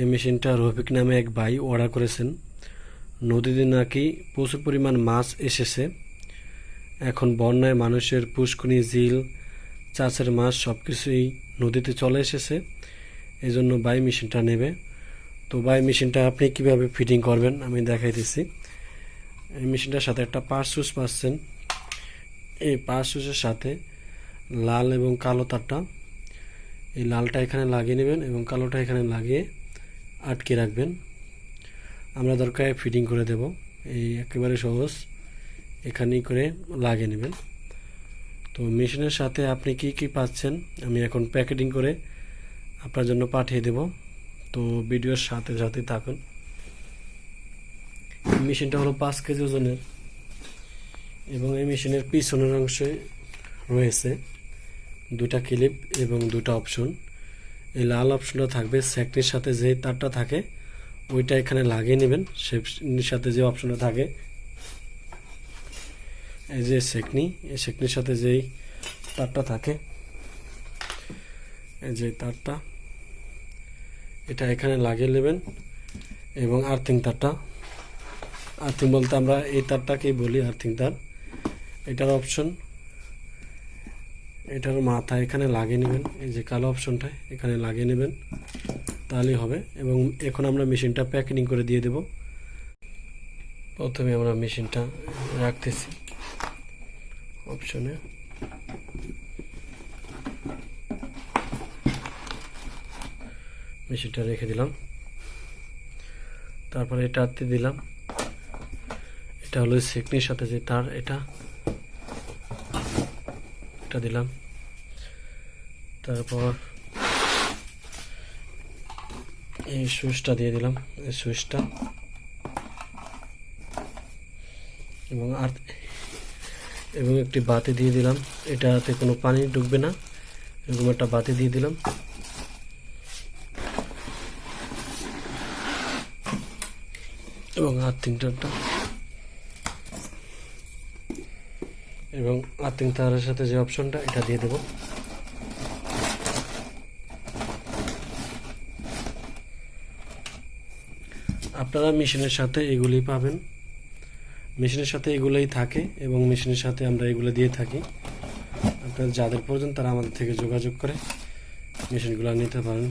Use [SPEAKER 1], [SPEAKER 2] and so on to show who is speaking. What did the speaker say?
[SPEAKER 1] এই মেশিনটা রফিক নামে এক ভাই অর্ডার করেছেন। নদীতে নাকি প্রচুর পরিমাণ মাছ এসেছে। এখন বন্যায় মানুষের পুষ্কনি ঝিল, চাষের মাছ সব কিছুই নদীতে চলে এসেছে। এই জন্য বাই মেশিনটা নেবে। তো বাই মেশিনটা আপনি কীভাবে ফিটিং করবেন আমি দেখাই দিচ্ছি এই মেশিনটার সাথে একটা পাঁচ সুইচ পাচ্ছেন। এই পাঁচ সুইচের সাথে লাল এবং কালো তারটা। এই লালটা এখানে লাগিয়ে নেবেন এবং কালোটা এখানে লাগিয়ে আটকে রাখবেন। আমরা দরকার ফিটিং করে দেব। এই একেবারে সহজ। এখানেই করে লাগিয়ে নেবেন। তো মেশিনের সাথে আপনি কি কি পাচ্ছেন, আমি এখন প্যাকেটিং করে আপনার জন্য পাঠিয়ে দেব। তো ভিডিওর সাথে সাথে থাকুন। মেশিনটা হলো পাঁচ কেজি ওজনের এবং এই মেশিনের পিছনের অংশে রয়েছে দুটা ক্লিপ এবং দুটা অপশন এই লাল অপশনটা থাকবে স্যাকটির সাথে যে তারটা থাকে, ওইটা এখানে লাগিয়ে নেবেন। সেকনির সাথে যে অপশনটা থাকে, এই যে সেকনি এই সেকনির সাথে যেই তারটা থাকে, এই যে তারটা, এটা এখানে লাগিয়ে নেবেন। এবং আর্থিং তারটা, আর্থিং বলতে আমরা এই তারটাকেই বলি আর্থিং তার। এটার অপশন এটার মাথা এখানে লাগিয়ে নেবেন, এই যে কালো অপশনটা এখানে লাগিয়ে নেবেন, তাহলেই হবে। এবং এখন আমরা মেশিনটা প্যাকেটিং করে দিয়ে দেব। প্রথমে আমরা মেশিনটা রাখতেছি অপশনে। মেশিনটা রেখে দিলাম। তারপরে এটা আত্মে দিলাম। এটা হলো সেকনির সাথে যে তার, এটা এটা দিলাম। তারপর এই সুইচটা দিয়ে দিলাম, এই সুইচটা। এবং আর এবং একটি বাতি দিয়ে দিলাম। এটাতে কোনো পানি ঢুকবে না। এরকম একটা বাতি দিয়ে দিলাম। এবং আর তারটা এবং আর্থিং তারের সাথে যে অপশনটা এটা দিয়ে দেবো। আপনারা মেশিনের সাথে এগুলি পাবেন। মেশিনের সাথে এগুলোই থাকে এবং মেশিনের সাথে আমরা এগুলো দিয়ে থাকি। আপনারা যাদের প্রয়োজন তারা আমাদের থেকে যোগাযোগ করে মেশিনগুলো নিতে পারেন।